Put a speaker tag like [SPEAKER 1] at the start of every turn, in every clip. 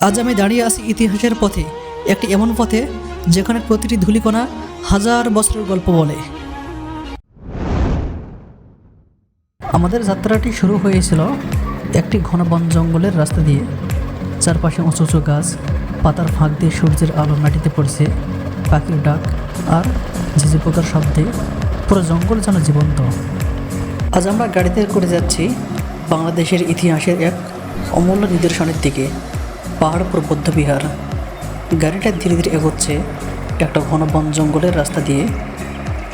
[SPEAKER 1] আজ আমি দাঁড়িয়ে আছি ইতিহাসের পথে, একটি এমন পথে যেখানে প্রতিটি ধূলিকণা হাজার বছরের গল্প বলে। আমাদের যাত্রাটি শুরু হয়েছিল একটি ঘন বন জঙ্গলের রাস্তা দিয়ে। চারপাশে উঁচু উঁচু গাছ, পাতার ফাঁক দিয়ে সূর্যের আলো মাটিতে পড়ছে, পাখির ডাক আর ঝিঝি পোকার শব্দে পুরো জঙ্গল যেন জীবন্ত। আজ আমরা গাড়িতে করে যাচ্ছি বাংলাদেশের ইতিহাসের এক অমূল্য নিদর্শনের দিকে। পাহাড়পুর বৌদ্ধবিহার গাড়িটা ধীরে ধীরে এগোচ্ছে একটা ঘন বন জঙ্গলের রাস্তা দিয়ে।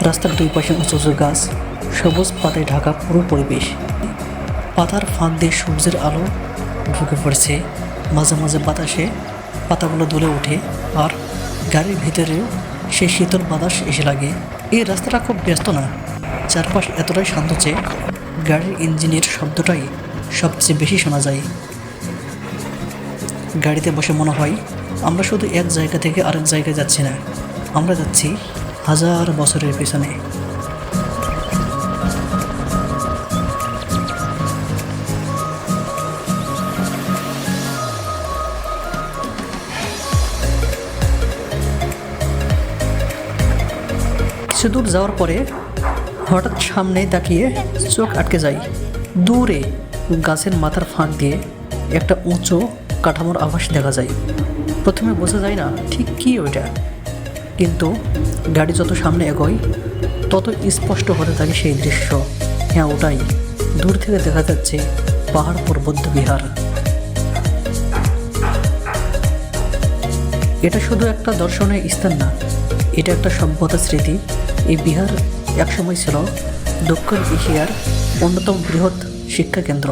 [SPEAKER 1] রাস্তার দুই পাশে উঁচু উঁচু গাছ, সবুজ পাতায় ঢাকা পুরো পরিবেশ। পাতার ফাঁক দিয়ে সূর্যের আলো ঢুকে পড়ছে। মাঝে মাঝে বাতাসে পাতাগুলো দুলে ওঠে আর গাড়ির ভিতরেও সেই শীতল বাতাস এসে লাগে। এই রাস্তাটা খুব ব্যস্ত না। চারপাশ এতটাই শান্ত যে গাড়ির ইঞ্জিনের শব্দটাই সবচেয়ে বেশি শোনা যায়। গাড়িতে বসে মনে হয়, আমরা শুধু এক জায়গা থেকে আরেক জায়গায় যাচ্ছি না, আমরা যাচ্ছি হাজার বছরের পেছনে। দূর যাওয়ার পরে হঠাৎ সামনে তাকিয়ে চোখ আটকে যায় দূরে গাছের মাথার ফাঁক দিয়ে একটা উঁচু কাঠামোর আভাস দেখা যায়। প্রথমে বোঝা যায় না ঠিক কি ওইটা। কিন্তু গাড়ি যত সামনে এগোয়, তত স্পষ্ট হতে থাকে সেই দৃশ্য। হ্যাঁ ওটাই। দূর থেকে দেখা যাচ্ছে পাহাড় পর্বত বিহার। এটা শুধু একটা দর্শনীয় স্থান না, এটা একটা সভ্যতা স্মৃতি। এই বিহার একসময় ছিল দক্ষিণ এশিয়ার অন্যতম বৃহৎ শিক্ষা কেন্দ্র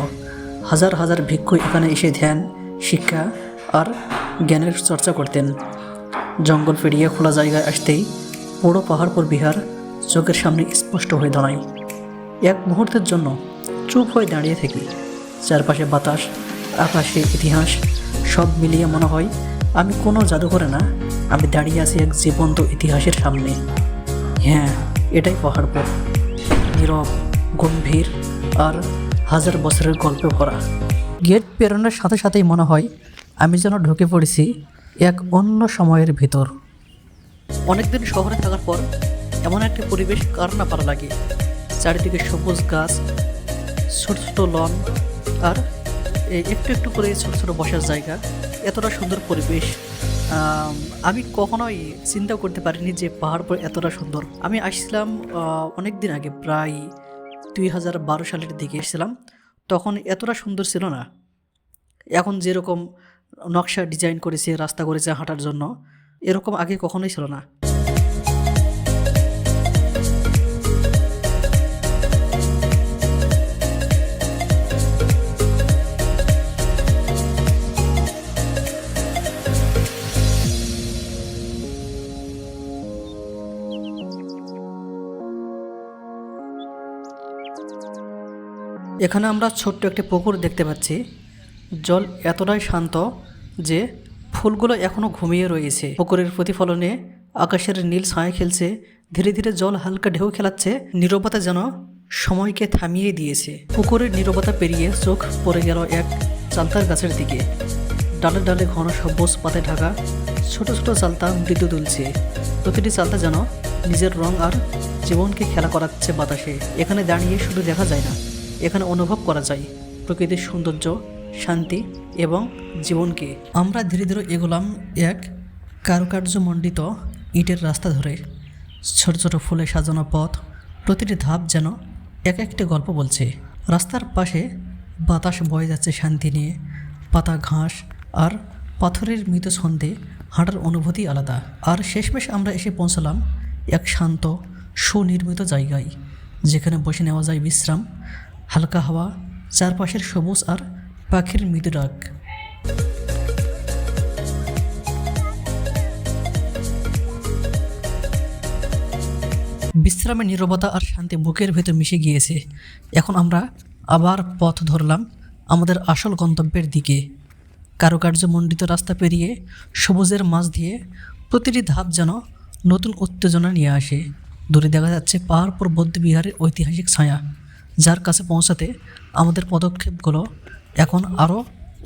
[SPEAKER 1] হাজার হাজার ভিক্ষু এখানে এসে ধ্যান শিক্ষা আর জ্ঞানের চর্চা করতেন। জঙ্গল পেরিয়ে খোলা জায়গায় আসতেই পুরো পাহাড়পুর বিহার চোখের সামনে স্পষ্ট হয়ে দাঁড়ায়। এক মুহূর্তের জন্য চুপ হয়ে দাঁড়িয়ে থাকি। চারপাশে বাতাস, আকাশে ইতিহাস, সব মিলিয়ে মনে হয় আমি কোনো জাদুঘরে না, আমি দাঁড়িয়ে আছি এক জীবন্ত ইতিহাসের সামনে। হ্যাঁ এটাই পাহাড়পুর। নীরব, গম্ভীর আর হাজার বছরের গল্পে ভরা। গেট পেরোনোর সাথে সাথেই মনে হয় আমি যেন ঢুকে পড়েছি এক অন্য সময়ের ভিতর। অনেকদিন শহরে থাকার পর এমন একটা পরিবেশ কার না ভালো লাগে? চারিদিকে সবুজ গাছ, ছোট ছোট লন, আর একটু একটু করে ছোট ছোট বসার জায়গা। এতটা সুন্দর পরিবেশ। আমি কখনোই চিন্তা করতে পারিনি যে পাহাড় পর এতটা সুন্দর। আমি আসছিলাম অনেক দিন আগে, প্রায় দুই হাজার বারো সালের দিকে এসেছিলাম। তখন এতটা সুন্দর ছিল না। এখন যেরকম নকশা ডিজাইন করেছে, রাস্তা করেছে হাঁটার জন্য, এরকম আগে কখনোই ছিল না। এখানে আমরা ছোট্ট একটি পুকুর দেখতে পাচ্ছি। জল এতটাই শান্ত যে ফুলগুলো এখনও ঘুমিয়ে রয়েছে। পুকুরের প্রতিফলনে আকাশের নীল ছায়া খেলছে। ধীরে ধীরে জল হালকা ঢেউ খেলাচ্ছে। নীরবতা যেন সময়কে থামিয়ে দিয়েছে। পুকুরের নীরবতা পেরিয়ে চোখ পড়ে গেল এক চালতার গাছের দিকে। ডালে ডালে ঘন সবুজ পাতায় ঢাকা, ছোট ছোট চালতা মৃদু দুলছে। প্রতিটি চালতা যেন নিজের রং আর জীবনকে খেলা করাচ্ছে বাতাসে। এখানে দাঁড়িয়ে শুধু দেখা যায় না। এখানে অনুভব করা যায় প্রকৃতির সৌন্দর্য, শান্তি এবং জীবনকে। আমরা ধীরে ধীরে এগোলাম এক কারুকার্যমণ্ডিত ইটের রাস্তা ধরে। ছোট ছোট ফুলে সাজানো পথ, প্রতিটি ধাপ যেন এক একটি গল্প বলছে। রাস্তার পাশে বাতাস বয়ে যাচ্ছে শান্তি নিয়ে। পাতা, ঘাস আর পাথরের মৃত ছন্দে হাঁটার অনুভূতি আলাদা। আর শেষমেশ আমরা এসে পৌঁছালাম এক শান্ত, সুনির্মিত জায়গায়, যেখানে বসে নেওয়া যায় বিশ্রাম হালকা হাওয়া, চারপাশের সবুজ আর পাখির মৃদু ডাক। বিশ্রামের নীরবতা আর শান্তি বুকের ভেতর মিশে গিয়েছে। এখন আমরা আবার পথ ধরলাম আমাদের আসল গন্তব্যের দিকে। কারুকার্যমণ্ডিত রাস্তা পেরিয়ে সবুজের মাঝ দিয়ে প্রতিটি ধাপ যেন নতুন উত্তেজনা নিয়ে আসে। দূরে দেখা যাচ্ছে পাহাড়পুর বৌদ্ধবিহারের ঐতিহাসিক ছায়া। যার কাছে পৌঁছাতে আমাদের পদক্ষেপগুলো এখন আরও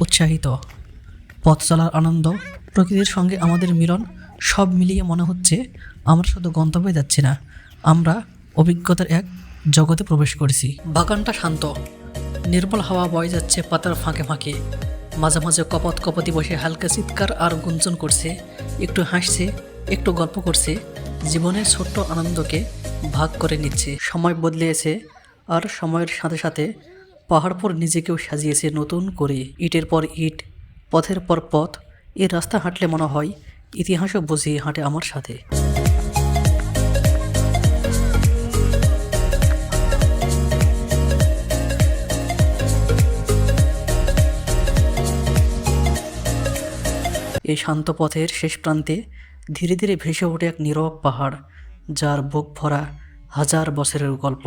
[SPEAKER 1] উৎসাহিত। পথ চলার আনন্দ, প্রকৃতির সঙ্গে আমাদের মিলন, সব মিলিয়ে মনে হচ্ছে আমরা শুধু গন্তব্যে যাচ্ছি না, আমরা অভিজ্ঞতার এক জগতে প্রবেশ করেছি। বাগানটা শান্ত, নির্মল হাওয়া বয়ে যাচ্ছে পাতার ফাঁকে ফাঁকে। মাঝে মাঝে কপত কপতি বসে হালকা চিৎকার আর গুঞ্জন করছে, একটু হাসছে, একটু গল্প করছে, জীবনের ছোট্ট আনন্দকে ভাগ করে নিচ্ছে। সময় বদলিয়েছে আর সময়ের সাথে সাথে পাহাড় পর নিজেকেও সাজিয়েছে নতুন করে। ইটের পর ইট, পথের পর পথ। এই রাস্তা হাঁটলে মনে হয় ইতিহাসও বুঝিয়ে হাঁটে আমার সাথে। এই শান্ত পথের শেষ প্রান্তে ধীরে ধীরে ভেসে ওঠে এক নীরব পাহাড়, যার বুক ভরা হাজার বছরের গল্প।